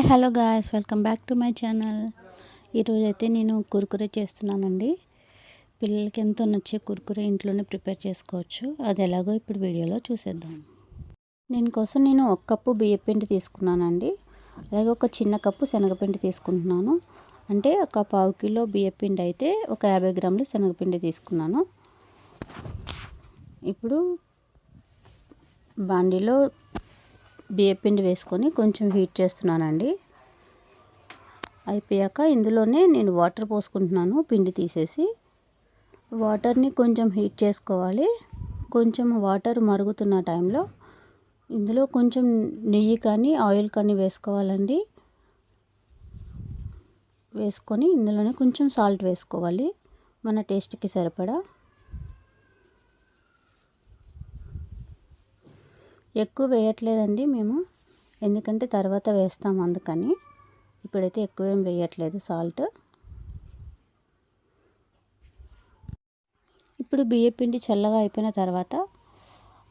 Hi hello guys. Welcome back to my channel. ఈరోజు అయితే నేను కురుకురే చేస్తున్నానండి. పిల్లలకి ఎంతో నచ్చే కురుకురే ఇంట్లోనే ప్రిపేర్ చేసుకోవచ్చు. అది ఎలాగో ఇప్పుడు వీడియోలో చూసేద్దాం. దీనికోసం నేను ఒక కప్పు బియ్యపిండి తీసుకున్నానండి. అలాగే ఒక చిన్న కప్పు శనగపిండి తీసుకుంటున్నాను. అంటే ఒక పావు కిలో బియ్యపిండి అయితే ఒక యాభై గ్రాములు శనగపిండి తీసుకున్నాను. ఇప్పుడు బాండీలో బియ్యపిండి వేసుకొని కొంచెం హీట్ చేస్తున్నానండి. అయిపోయాక ఇందులోనే నేను వాటర్ పోసుకుంటున్నాను పిండి తీసేసి. వాటర్ని కొంచెం హీట్ చేసుకోవాలి. కొంచెం వాటర్ మరుగుతున్న టైంలో ఇందులో కొంచెం నెయ్యి కానీ ఆయిల్ కానీ వేసుకోవాలండి. వేసుకొని ఇందులోనే కొంచెం సాల్ట్ వేసుకోవాలి. మన టేస్ట్కి సరిపడా. ఎక్కువ వేయట్లేదండి మేము. ఎందుకంటే తర్వాత వేస్తాం అందుకని. ఇప్పుడైతే ఎక్కువ ఏం వేయట్లేదు సాల్ట్. ఇప్పుడు బియ్యపిండి చల్లగా అయిపోయిన తర్వాత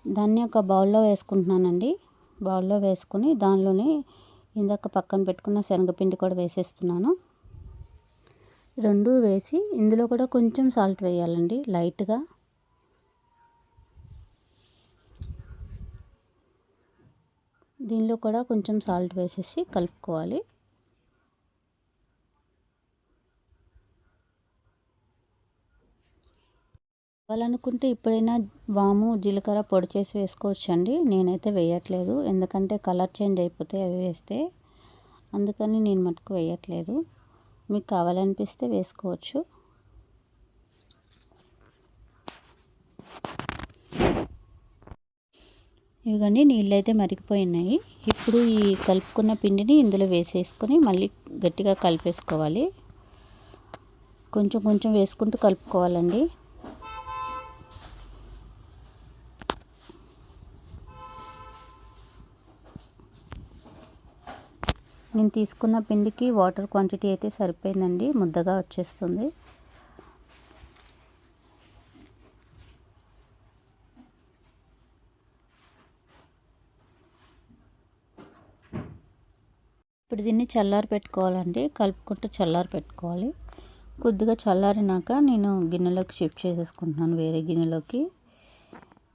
దాన్ని ఒక బౌల్లో వేసుకుంటున్నానండి. బౌల్లో వేసుకుని దానిలోనే ఇందాక పక్కన పెట్టుకున్న శనగపిండి కూడా వేసేస్తున్నాను. రెండు వేసి ఇందులో కూడా కొంచెం సాల్ట్ వేయాలండి లైట్గా. దీనిలో కూడా కొంచెం సాల్ట్ వేసేసి కలుపుకోవాలి. కావాలనుకుంటే ఇప్పుడైనా వాము జీలకర్ర పొడి చేసి వేసుకోవచ్చండి. నేనైతే వేయట్లేదు. ఎందుకంటే కలర్ చేంజ్ అయిపోతే అవి వేస్తే. అందుకని నేను మటుకు వేయట్లేదు. మీకు కావాలనిపిస్తే వేసుకోవచ్చు. ఇవన్నీ నీళ్ళు అయితే మరిగిపోయినాయి. ఇప్పుడు ఈ కలుపుకున్న పిండిని ఇందులో వేసేసుకొని మళ్ళీ గట్టిగా కలిపేసుకోవాలి. కొంచెం కొంచెం వేసుకుంటూ కలుపుకోవాలండి. నేను తీసుకున్న పిండికి వాటర్ క్వాంటిటీ అయితే సరిపోయిందండి. ముద్దగా వచ్చేస్తుంది. ఇప్పుడు దీన్ని చల్లారి పెట్టుకోవాలండి. కలుపుకుంటూ చల్లారి పెట్టుకోవాలి. కొద్దిగా చల్లారినాక నేను గిన్నెలోకి షిఫ్ట్ చేసేసుకుంటున్నాను వేరే గిన్నెలోకి.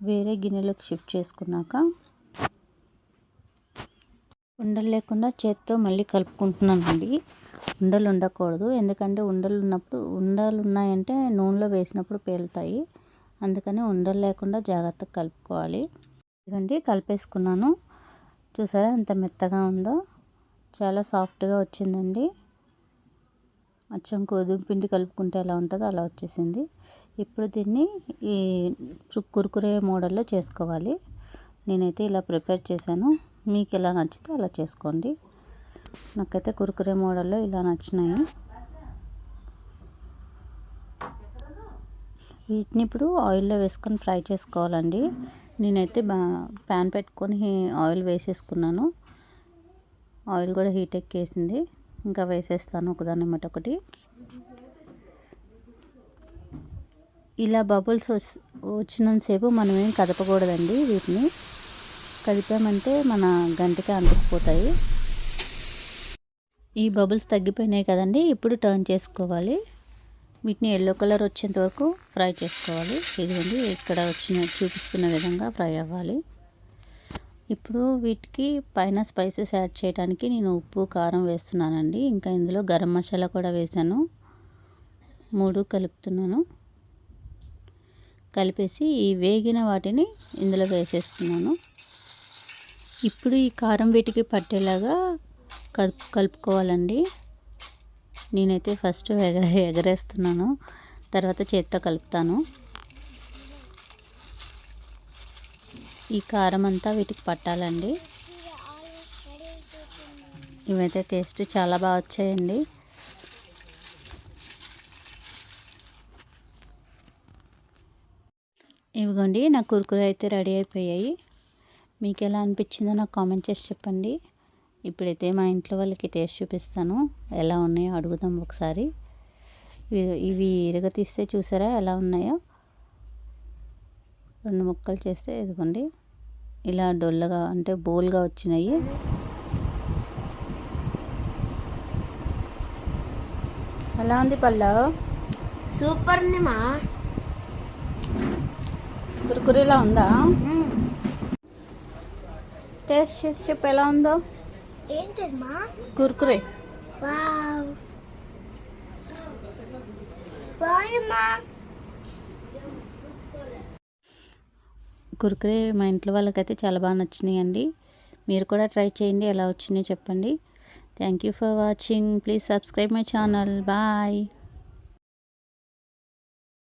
వేరే గిన్నెలోకి షిఫ్ట్ చేసుకున్నాక ఉండలు లేకుండా చేత్తో మళ్ళీ కలుపుకుంటున్నానండి. ఉండలు ఉండకూడదు. ఎందుకంటే ఉండలు ఉన్నప్పుడు ఉండలు ఉన్నాయంటే నూనెలో వేసినప్పుడు పేలుతాయి. అందుకని ఉండలు లేకుండా జాగ్రత్తగా కలుపుకోవాలి. ఇదండి కలిపేసుకున్నాను. చూసారా ఎంత మెత్తగా ఉందో? చాలా సాఫ్ట్గా వచ్చిందండి. అచ్చం గోధుమ పిండి కలుపుకుంటే ఎలా ఉంటుందో అలా వచ్చేసింది. ఇప్పుడు దీన్ని ఈ కురుకురే మోడల్లో చేసుకోవాలి. నేనైతే ఇలా ప్రిపేర్ చేశాను. మీకు ఎలా నచ్చితే అలా చేసుకోండి. నాకైతే కురుకురే మోడల్లో ఇలా నచ్చినాయి. వీటిని ఇప్పుడు ఆయిల్లో వేసుకొని ఫ్రై చేసుకోవాలండి. నేనైతే బా ప్యాన్ పెట్టుకొని ఆయిల్ వేసేసుకున్నాను. ఆయిల్ కూడా హీట్ ఎక్కేసింది. ఇంకా వేసేస్తాను ఒకదాని మాట ఒకటి. ఇలా బబుల్స్ వచ్చినంతసేపు మనం ఏం కదపకూడదండి వీటిని. కదిపామంటే మన గంటకి అంటుకుపోతాయి. ఈ బబుల్స్ తగ్గిపోయినాయి కదండి ఇప్పుడు టర్న్ చేసుకోవాలి. వీటిని ఎల్లో కలర్ వచ్చేంత వరకు ఫ్రై చేసుకోవాలి. ఇదిగోండి ఇక్కడ వచ్చిన చూపిస్తున్న విధంగా ఫ్రై అవ్వాలి. ఇప్పుడు వీటికి పైన స్పైసెస్ యాడ్ చేయడానికి నేను ఉప్పు కారం వేస్తున్నానండి. ఇంకా ఇందులో గరం మసాలా కూడా వేసాను. మూడు కలుపుతున్నాను. కలిపేసి ఈ వేగిన వాటిని ఇందులో వేసేస్తున్నాను. ఇప్పుడు ఈ కారం వీటికి పట్టేలాగా కలుపు కలుపుకోవాలండి. నేనైతే ఫస్ట్ ఎగర ఎగరేస్తున్నాను. తర్వాత చేత్తో కలుపుతాను. ఈ కారం అంతా వీటికి పట్టాలండి. ఇవైతే టేస్ట్ చాలా బాగా వచ్చాయండి. ఇవిగోండి నా కురుకురు అయితే రెడీ అయిపోయాయి. మీకు ఎలా అనిపించిందో నాకు కామెంట్ చేసి చెప్పండి. ఇప్పుడైతే మా ఇంట్లో వాళ్ళకి టేస్ట్ చూపిస్తాను. ఎలా ఉన్నాయో అడుగుదాం ఒకసారి. ఇవి ఇరగ తీస్తే చూసారా ఎలా ఉన్నాయో? రెండు ముక్కలు చేస్తే ఇదిగోండి. ఇలా డొల్లగా అంటే బోల్గా వచ్చినాయి. ఎలా ఉంది పల్లవ్ సూపర్ మా. కురుకురేలా ఉందా? టేస్ట్ చేసి చెప్పు ఎలా ఉందో? ఏంటమ్మా కురుకురే. కుర్కురే మా ఇంట్లో వాళ్ళకైతే చాలా బాగా నచ్చినాయి అండి మీరు కూడా ట్రై చేయండి ఎలా వచ్చినాయో చెప్పండి. Thank you for watching please subscribe my channel bye